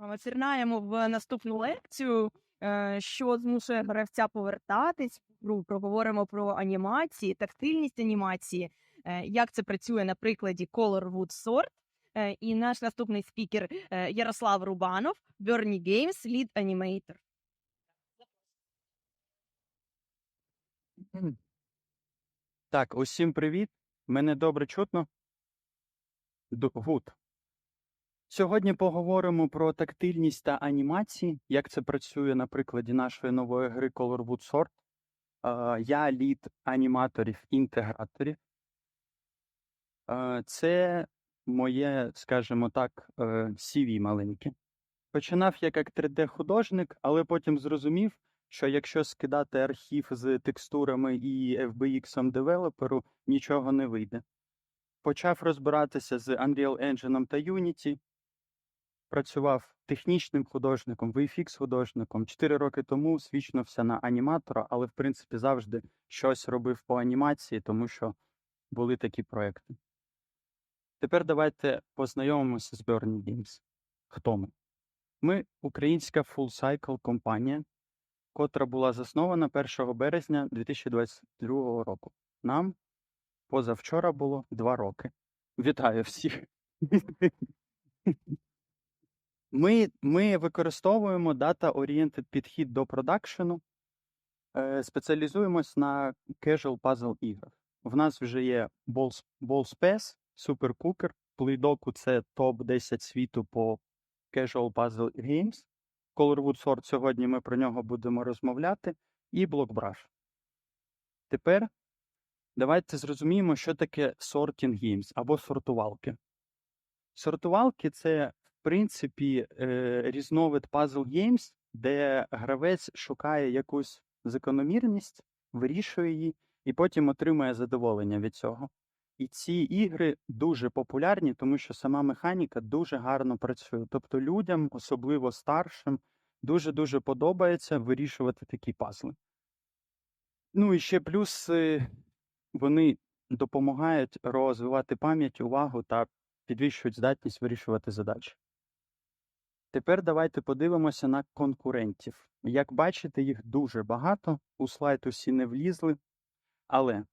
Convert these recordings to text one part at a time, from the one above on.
Ми пірнаємо в наступну лекцію, е, що змушує гравця повертатись. Гру проговоримо про анімації, тактильність анімації, е, як це працює на прикладі Colorwood Sword. Е, І наш наступний спікер е, Ярослав Рубанов, Bernie Games, Lead Animator. Так, усім привіт. Мене добре чутно. Гуд. Сьогодні поговоримо про тактильність та анімації, як це працює на прикладі нашої нової гри Colorwood Sword. Е, Я лід аніматорів-інтеграторів. Це моє, скажімо так, е, CV маленьке. Починав я як 3D-художник, але потім зрозумів, що якщо скидати архів з текстурами і FBX девелоперу, нічого не вийде. Почав розбиратися з Unreal Engine та Unity, працював технічним художником, VFX художником. Чотири роки тому свічнувся на аніматора, але в принципі завжди щось робив по анімації, тому що були такі проекти. Тепер давайте познайомимося з Burning Games. Хто ми? Ми українська full-cycle компанія, котра була заснована 1 березня 2022 року. Нам позавчора було два роки. Вітаю всіх. Ми, ми використовуємо дата-орієнтед підхід до продакшену, е, спеціалізуємось на casual puzzle іграх. В нас вже є Balls, Ballspace, Super Cooker, Playdoku це топ-10 світу по casual puzzle games. Colorwood Sword сьогодні ми про нього будемо розмовляти, і Blockbrush. Тепер давайте зрозуміємо, що таке sorting games або сортувалки. Сортувалки це, принципі, е, різновид puzzle games, де гравець шукає якусь закономірність, вирішує її і потім отримує задоволення від цього. І ці ігри дуже популярні, тому що сама механіка дуже гарно працює. Тобто людям, особливо старшим, дуже-дуже подобається вирішувати такі пазли. Ну і ще плюс е, вони допомагають розвивати пам'ять, увагу та підвищують здатність вирішувати задачі. Тепер давайте подивимося на конкурентів. Як бачите, їх дуже багато, у слайд усі не влізли, але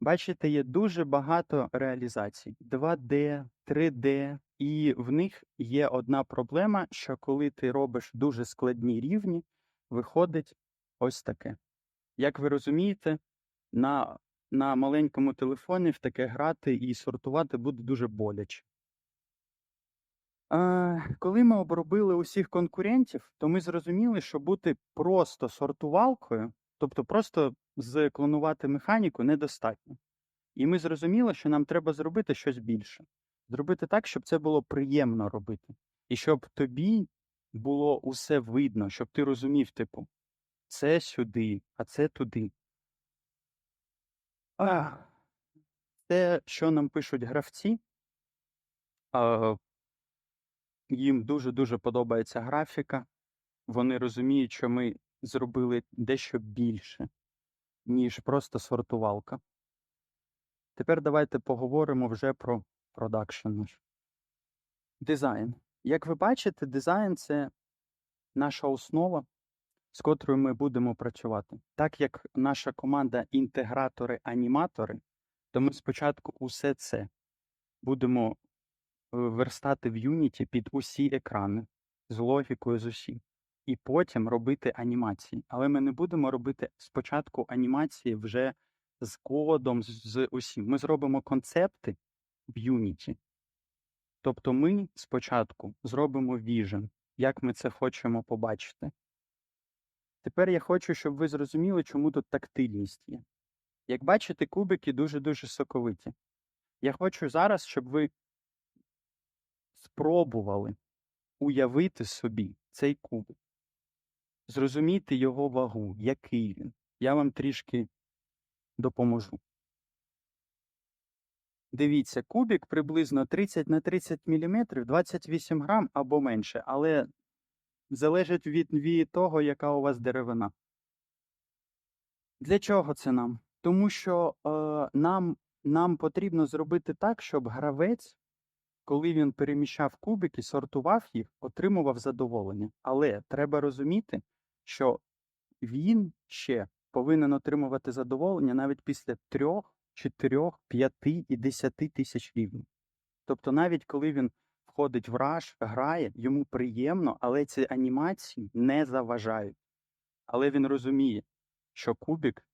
бачите, є дуже багато реалізацій: 2D, 3D, і в них є одна проблема, що коли ти робиш дуже складні рівні, виходить ось таке. Як ви розумієте, на, на маленькому телефоні в таке грати і сортувати буде дуже боляче. Коли ми обробили усіх конкурентів, то ми зрозуміли, що бути просто сортувалкою, тобто просто зклонувати механіку, недостатньо. І ми зрозуміли, що нам треба зробити щось більше. Зробити так, щоб це було приємно робити. І щоб тобі було усе видно, щоб ти розумів, типу, це сюди, а це туди. А, те, що нам пишуть гравці, їм дуже-дуже подобається графіка. Вони розуміють, що ми зробили дещо більше, ніж просто сортувалка. Тепер давайте поговоримо вже про продакшн. Дизайн. Як ви бачите, дизайн це наша основа, з котрою ми будемо працювати. Так як наша команда інтегратори-аніматори, то ми спочатку усе це будемо верстати в Unity під усі екрани з логікою з усім. І потім робити анімації. Але ми не будемо робити спочатку анімації вже з кодом, з, усім. Ми зробимо концепти в Unity. Тобто ми спочатку зробимо vision, як ми це хочемо побачити. Тепер я хочу, щоб ви зрозуміли, чому тут тактильність є. Як бачите, кубики дуже-дуже соковиті. Я хочу зараз, щоб ви спробували уявити собі цей кубик, зрозуміти його вагу, який він. Я вам трішки допоможу. Дивіться, кубик приблизно 30 на 30 мм, 28 грам або менше, але залежить від, від того, яка у вас деревина. Для чого це нам? Тому що е, нам, нам потрібно зробити так, щоб гравець коли він переміщав кубики, сортував їх, отримував задоволення. Але треба розуміти, що він ще повинен отримувати задоволення навіть після трьох, чотирьох, п'яти і десяти тисяч рівнів. Тобто, навіть коли він входить в раш, грає, йому приємно, але ці анімації не заважають. Але він розуміє, що кубик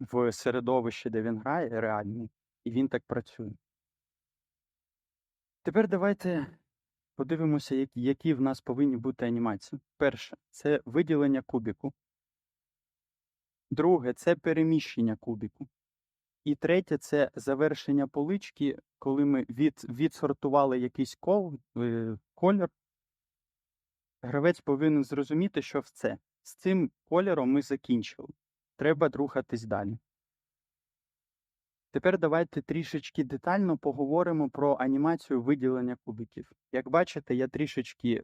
в середовищі, де він грає, реальний, і він так працює. Тепер давайте подивимося, які, в нас повинні бути анімації. Перше це виділення кубіку. Друге це переміщення кубіку. І третє це завершення полички, коли ми від, відсортували якийсь кол, е, колір. Гравець повинен зрозуміти, що все. З цим кольором ми закінчили. Треба рухатись далі. Тепер давайте трішечки детально поговоримо про анімацію виділення кубиків. Як бачите, я трішечки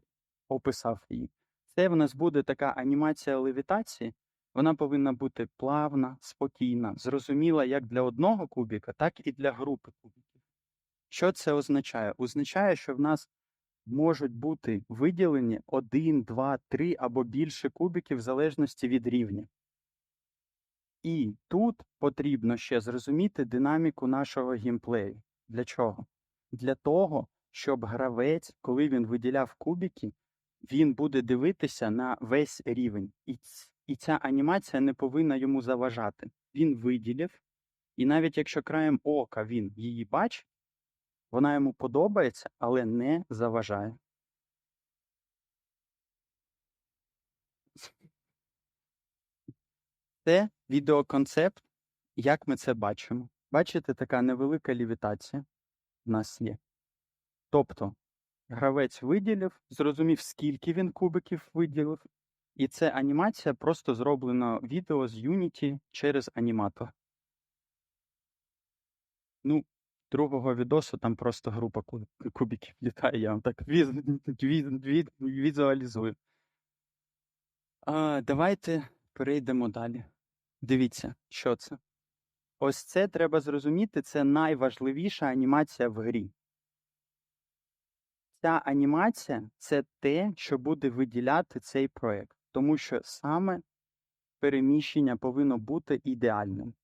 описав її. Це в нас буде така анімація левітації. Вона повинна бути плавна, спокійна, зрозуміла як для одного кубіка, так і для групи кубиків. Що це означає? Означає, що в нас можуть бути виділені 1, 2, 3 або більше кубиків в залежності від рівня. І тут потрібно ще зрозуміти динаміку нашого геймплею. Для чого? Для того, щоб гравець, коли він виділяв кубики, він буде дивитися на весь рівень. І, і ця анімація не повинна йому заважати. Він виділив, і навіть якщо краєм ока він її бачить, вона йому подобається, але не заважає. Це відеоконцепт, як ми це бачимо. Бачите, така невелика лівітація в нас є. Тобто, гравець виділив, зрозумів, скільки він кубиків виділив, і це анімація просто зроблено відео з Unity через аніматор. Ну, другого відосу там просто група кубиків літає, я вам так віз, віз, віз, візуалізую. А, давайте перейдемо далі. Дивіться, що це. Ось це треба зрозуміти, це найважливіша анімація в грі. Ця анімація це те, що буде виділяти цей проєкт, тому що саме переміщення повинно бути ідеальним.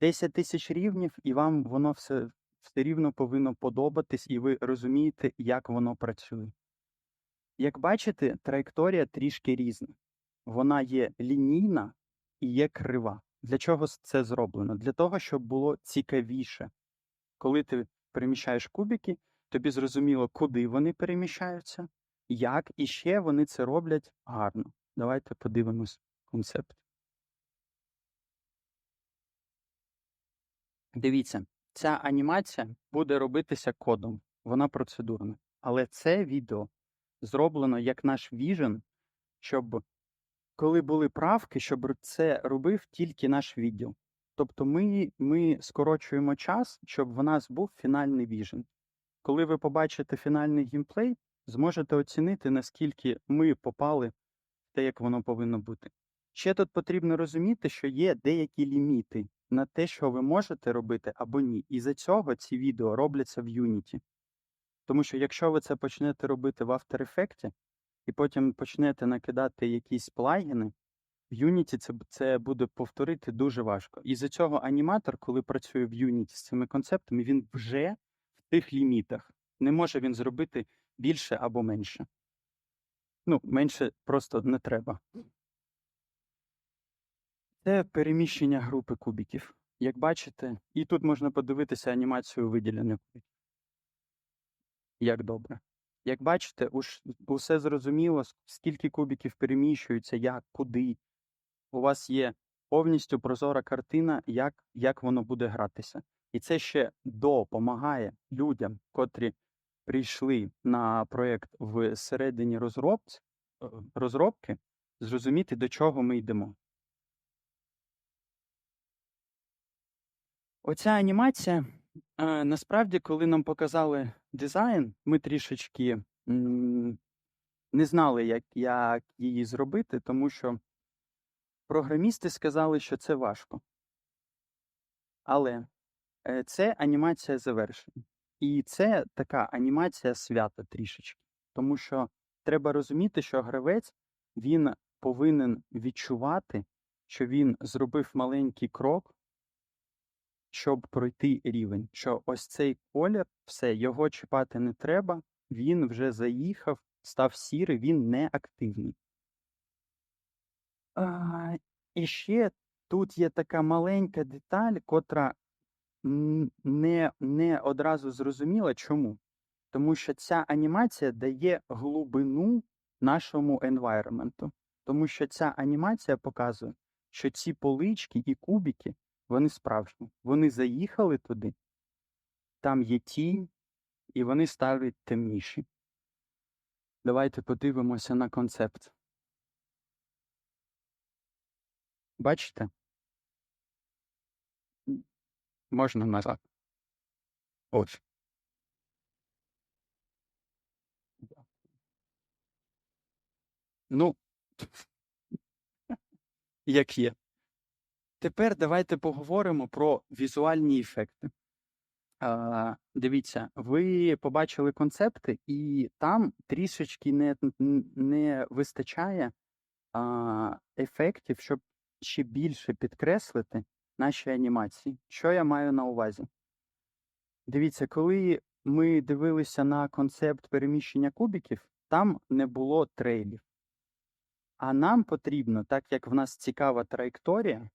10 тисяч рівнів, і вам воно все, все рівно повинно подобатись, і ви розумієте, як воно працює. Як бачите, траєкторія трішки різна. Вона є лінійна і є крива. Для чого це зроблено? Для того, щоб було цікавіше. Коли ти переміщаєш кубики, тобі зрозуміло, куди вони переміщаються, як, і ще вони це роблять гарно. Давайте подивимось концепт. Дивіться, ця анімація буде робитися кодом, вона процедурна. Але це відео зроблено як наш віжен, щоб коли були правки, щоб це робив тільки наш відділ. Тобто ми, ми скорочуємо час, щоб в нас був фінальний віжен. Коли ви побачите фінальний геймплей, зможете оцінити, наскільки ми попали в те, як воно повинно бути. Ще тут потрібно розуміти, що є деякі ліміти на те, що ви можете робити або ні. І за цього ці відео робляться в Unity. Тому що якщо ви це почнете робити в After Effects, і потім почнете накидати якісь плагіни, в Unity це, це буде повторити дуже важко. І за цього аніматор, коли працює в Unity з цими концептами, він вже в тих лімітах. Не може він зробити більше або менше. Ну, менше просто не треба. Це переміщення групи кубиків. Як бачите, і тут можна подивитися анімацію виділення кубиків. Як добре. Як бачите, уж усе зрозуміло, скільки кубиків переміщується, як, куди. У вас є повністю прозора картина, як, як воно буде гратися. І це ще допомагає людям, котрі прийшли на проєкт в середині е, розробки, зрозуміти, до чого ми йдемо. Оця анімація, е, насправді, коли нам показали дизайн, ми трішечки не знали, як, як її зробити, тому що програмісти сказали, що це важко. Але е, це анімація завершення. І це така анімація свята трішечки. Тому що треба розуміти, що гравець він повинен відчувати, що він зробив маленький крок, щоб пройти рівень. Що ось цей колір, все, його чіпати не треба, він вже заїхав, став сірий, він не активний. А, і ще тут є така маленька деталь, котра не, не одразу зрозуміла. Чому? Тому що ця анімація дає глибину нашому environment. Тому що ця анімація показує, що ці полички і кубики, вони справжні. Вони заїхали туди, там є тінь, і вони ставлять темніші. Давайте подивимося на концепт. Бачите? Можна назад. Ось. Ну, як є. Тепер давайте поговоримо про візуальні ефекти. А, дивіться, ви побачили концепти, і там трішечки не, не вистачає а, ефектів, щоб ще більше підкреслити наші анімації. Що я маю на увазі? Дивіться, коли ми дивилися на концепт переміщення кубиків, там не було трейлів. А нам потрібно, так як в нас цікава траєкторія,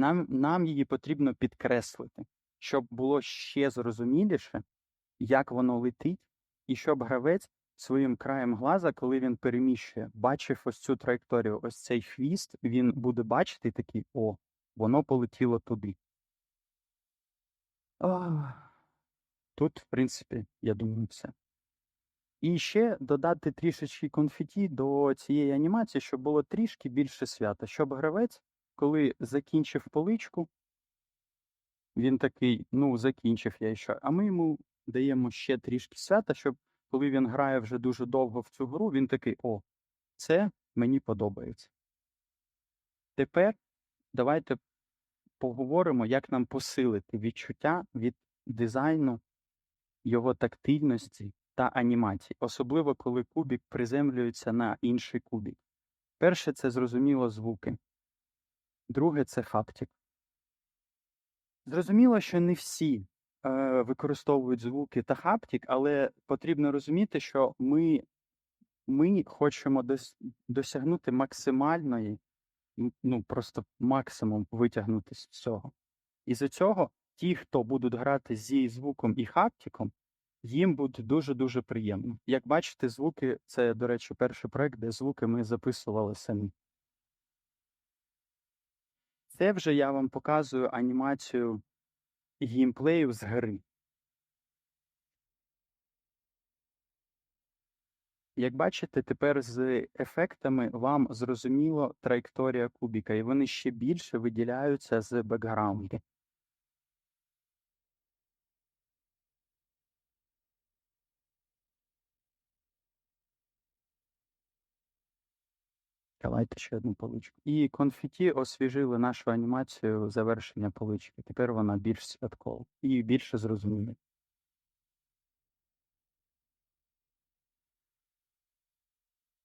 нам, нам її потрібно підкреслити, щоб було ще зрозуміліше, як воно летить, і щоб гравець своїм краєм глаза, коли він переміщує, бачив ось цю траєкторію, ось цей хвіст, він буде бачити і такий, о, воно полетіло туди. Тут, в принципі, я думаю, все. І ще додати трішечки конфеті до цієї анімації, щоб було трішки більше свята, щоб гравець, коли закінчив поличку, він такий, ну, закінчив я ще. А ми йому даємо ще трішки свята, щоб коли він грає вже дуже довго в цю гру, він такий: о, це мені подобається. Тепер давайте поговоримо, як нам посилити відчуття від дизайну, його тактильності та анімації, особливо коли кубік приземлюється на інший кубік. Перше це зрозуміло звуки. Друге це хаптик. Зрозуміло, що не всі е, використовують звуки та хаптик, але потрібно розуміти, що ми, ми хочемо дос, досягнути максимальної, ну просто максимум витягнути з цього. І з цього ті, хто будуть грати зі звуком і хаптиком, їм буде дуже-дуже приємно. Як бачите, звуки це, до речі, перший проект, де звуки ми записували самі. Це вже я вам показую анімацію геймплею з гри. Як бачите, тепер з ефектами вам зрозуміло траєкторія кубіка, і вони ще більше виділяються з бекграунду. Давайте ще одну поличку. І конфеті освіжили нашу анімацію завершення полички. Тепер вона більш святкова і більше зрозуміла.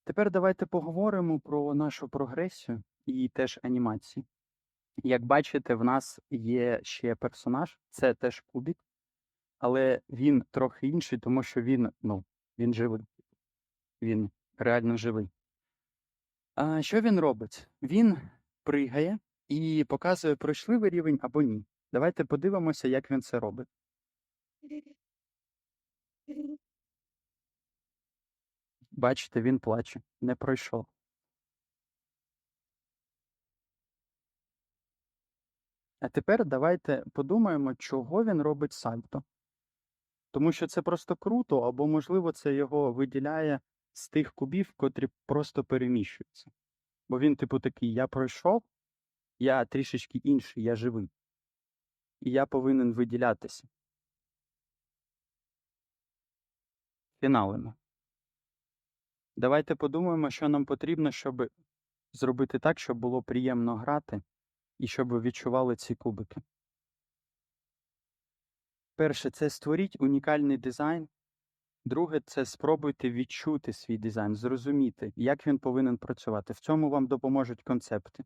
Тепер давайте поговоримо про нашу прогресію і теж анімації. Як бачите, в нас є ще персонаж, це теж кубік, але він трохи інший, тому що він, ну, він живий. Він реально живий. А що він робить? Він пригає і показує, пройшли ви рівень або ні. Давайте подивимося, як він це робить. Бачите, він плаче, не пройшов. А тепер давайте подумаємо, чого він робить сальто. Тому що це просто круто, або, можливо, це його виділяє з тих кубів, котрі просто переміщуються. Бо він, типу, такий: я пройшов, я трішечки інший, я живий. І я повинен виділятися. Фіналимо. Давайте подумаємо, що нам потрібно, щоб зробити так, щоб було приємно грати і щоб ви відчували ці кубики. перше, це створіть унікальний дизайн. Друге, це спробуйте відчути свій дизайн, зрозуміти, як він повинен працювати. В цьому вам допоможуть концепти.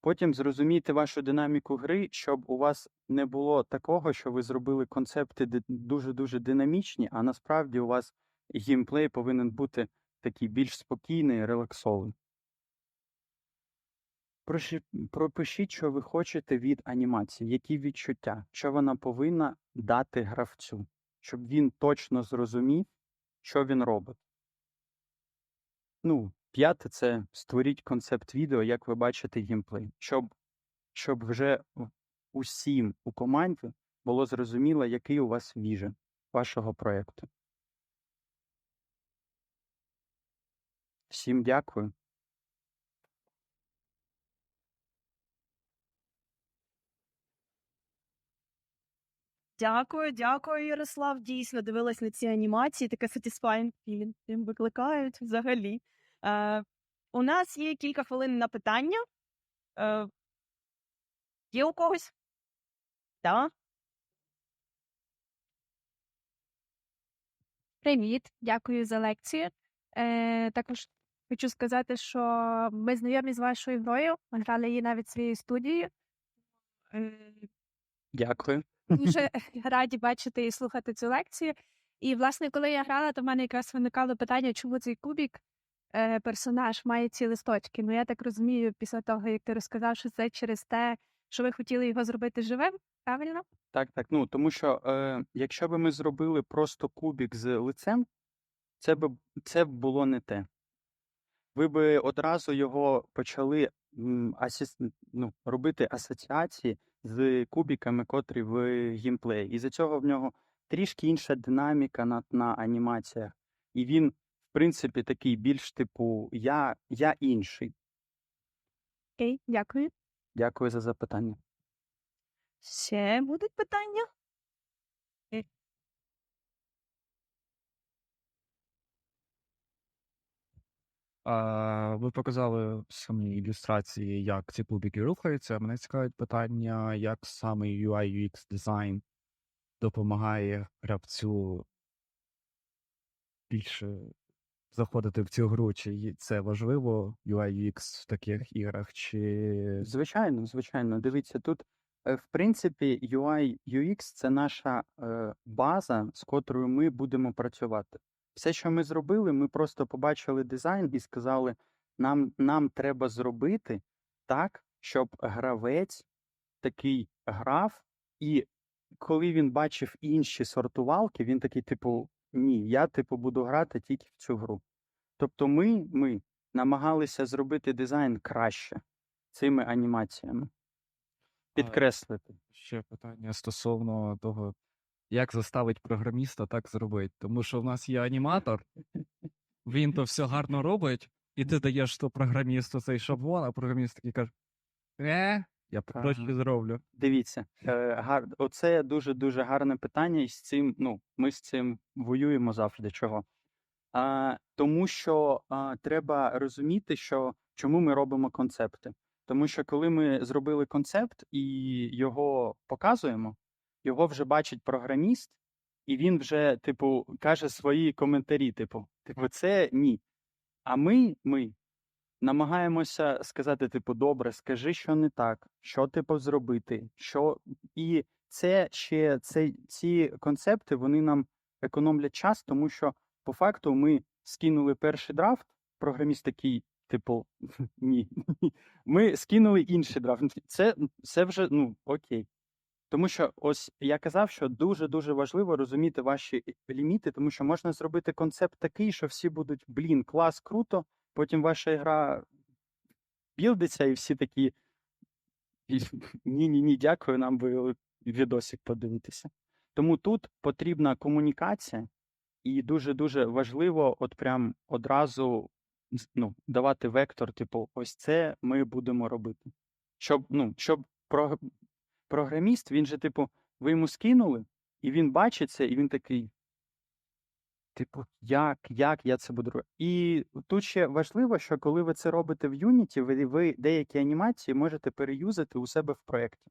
Потім зрозумійте вашу динаміку гри, щоб у вас не було такого, що ви зробили концепти дуже-дуже динамічні, а насправді у вас геймплей повинен бути такий більш спокійний, релаксований. Пропишіть, що ви хочете від анімації, які відчуття, що вона повинна дати гравцю, щоб він точно зрозумів, що він робить. Ну, п'яте це створіть концепт відео, як ви бачите геймплей, щоб, щоб вже усім у команді було зрозуміло, який у вас віжен вашого проєкту. Всім дякую. Дякую, дякую, Ярослав. Дійсно дивилась на ці анімації, таке satisfying feeling їм викликають взагалі. Е, у нас є кілька хвилин на питання. Е, є у когось? Так? Привіт, дякую за лекцію. Е, також хочу сказати, що ми знайомі з вашою грою. Ми грали її навіть своєю студією. Е, Дякую. Дуже раді бачити і слухати цю лекцію. І, власне, коли я грала, то в мене якраз виникало питання, чому цей кубік е, має ці листочки. Ну, я так розумію, після того, як ти розказав, що це через те, що ви хотіли його зробити живим, правильно? Так, так. Ну, тому що е, якщо б ми зробили просто кубік з лицем, це б це б було не те. Ви би одразу його почали м, асіс, ну, робити асоціації з кубіками, котрі в геймплеї. І за цього в нього трішки інша динаміка на, на анімаціях. І він, в принципі, такий більш типу я, я інший. Окей, дякую. Дякую за запитання. Ще будуть питання? Ви показали в самій ілюстрації, як ці кубики рухаються. Мене цікавить питання, як саме UI UX дизайн допомагає гравцю більше заходити в цю гру. Чи це важливо UI UX в таких іграх, чи Звичайно, звичайно. Дивіться, тут, е, в принципі, UI, UX це наша е, база, з котрою ми будемо працювати. Все, що ми зробили, ми просто побачили дизайн і сказали, нам, нам треба зробити так, щоб гравець такий грав, і коли він бачив інші сортувалки, він такий, типу, ні, я типу буду грати тільки в цю гру. Тобто ми, ми намагалися зробити дизайн краще цими анімаціями. Підкреслити. ще питання стосовно того, як заставить програміста так зробити? Тому що в нас є аніматор, він то все гарно робить, і ти даєш то програмісту цей шаблон, а програміст такий каже: Е, я проще зроблю. Дивіться, е, гар... оце дуже дуже гарне питання, і з цим, ну, ми з цим воюємо завжди. Чого? А, тому що а, треба розуміти, що чому ми робимо концепти. Тому що коли ми зробили концепт і його показуємо, його вже бачить програміст, і він вже, типу, каже свої коментарі, типу, типу, це ні. А ми, ми намагаємося сказати, типу, добре, скажи, що не так, що типу зробити, що і це ще це, ці концепти вони нам економлять час, тому що по факту ми скинули перший драфт, програміст такий, типу, ні. Ми скинули інший драфт. Це, це вже ну окей. Тому що ось я казав, що дуже дуже важливо розуміти ваші ліміти, тому що можна зробити концепт такий, що всі будуть блін, клас, круто. Потім ваша гра білдиться, і всі такі. Ні, ні, ні, дякую, нам би відосик подивитися. Тому тут потрібна комунікація, і дуже-дуже важливо, от прям одразу ну, давати вектор, типу, ось це ми будемо робити. Щоб, ну, щоб програміст, він же, типу, ви йому скинули, і він бачить це, і він такий. Типу, як, як я це буду робити? І тут ще важливо, що коли ви це робите в Unity, ви, ви деякі анімації можете переюзати у себе в проєкті.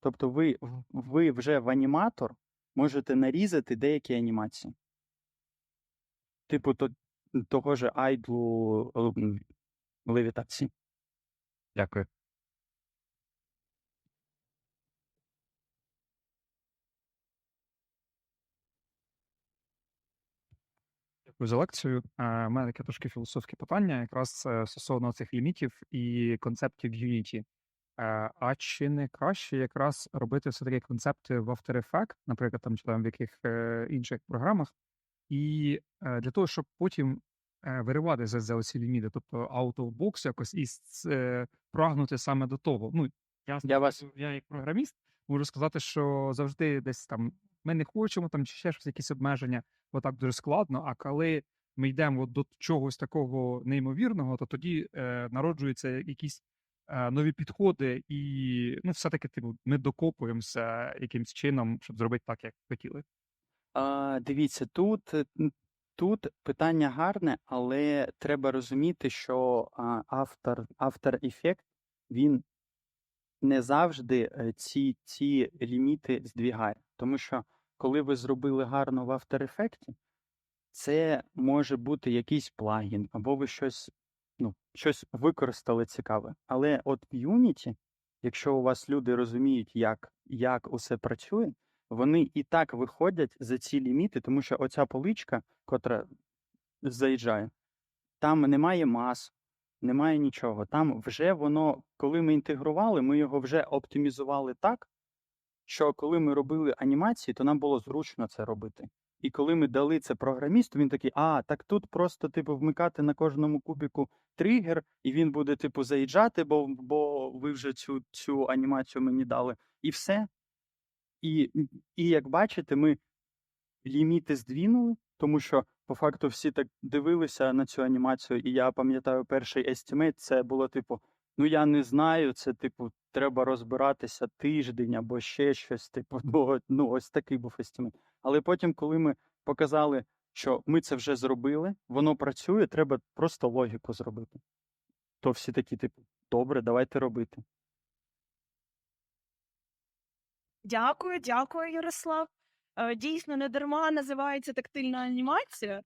Тобто ви, ви вже в аніматор можете нарізати деякі анімації. Типу то, того ж айдлу левітації. Дякую. Дякую за лекцію. Е, У мене таке трошки філософське питання, якраз е, стосовно цих лімітів і концептів Unity. Е, А чи не краще якраз робити все-таки концепти в After Effects, наприклад, там чи там в яких е, інших програмах, і е, для того, щоб потім е, вириватися за оці ліміти, тобто out of box якось і е, прагнути саме до того. Ну, я, Я вас- я як програміст можу сказати, що завжди десь там ми не хочемо там чи ще щось, якісь обмеження, бо так дуже складно. А коли ми йдемо от до чогось такого неймовірного, то тоді е, народжуються якісь е, нові підходи, і ну, все-таки типу, ми докопуємося якимсь чином, щоб зробити так, як хотіли. А, дивіться, тут, е, тут питання гарне, але треба розуміти, що автор, After Effects, він не завжди е, ці, ці ліміти здвігає. Тому що коли ви зробили гарно в After Effects, це може бути якийсь плагін, або ви щось, ну, щось використали цікаве. Але от в Unity, якщо у вас люди розуміють, як, як усе працює, вони і так виходять за ці ліміти, тому що оця поличка, котра заїжджає, там немає мас, немає нічого. Там вже воно, коли ми інтегрували, ми його вже оптимізували так, що коли ми робили анімації, то нам було зручно це робити. І коли ми дали це програмісту, він такий: а, так тут просто, типу, вмикати на кожному кубіку тригер, і він буде, типу, заїжджати, бо, бо ви вже цю, цю анімацію мені дали. І все. І, і як бачите, ми ліміти здвинули, тому що по факту всі так дивилися на цю анімацію, і я пам'ятаю, перший естімейт це було типу: ну я не знаю, це типу, треба розбиратися тиждень або ще щось, типу, ну, ну ось такий був естімейт. Але потім, коли ми показали, що ми це вже зробили, воно працює, треба просто логіку зробити. То всі такі, типу, добре, давайте робити. Дякую, дякую, Ярослав. Е, Дійсно, не дарма називається тактильна анімація.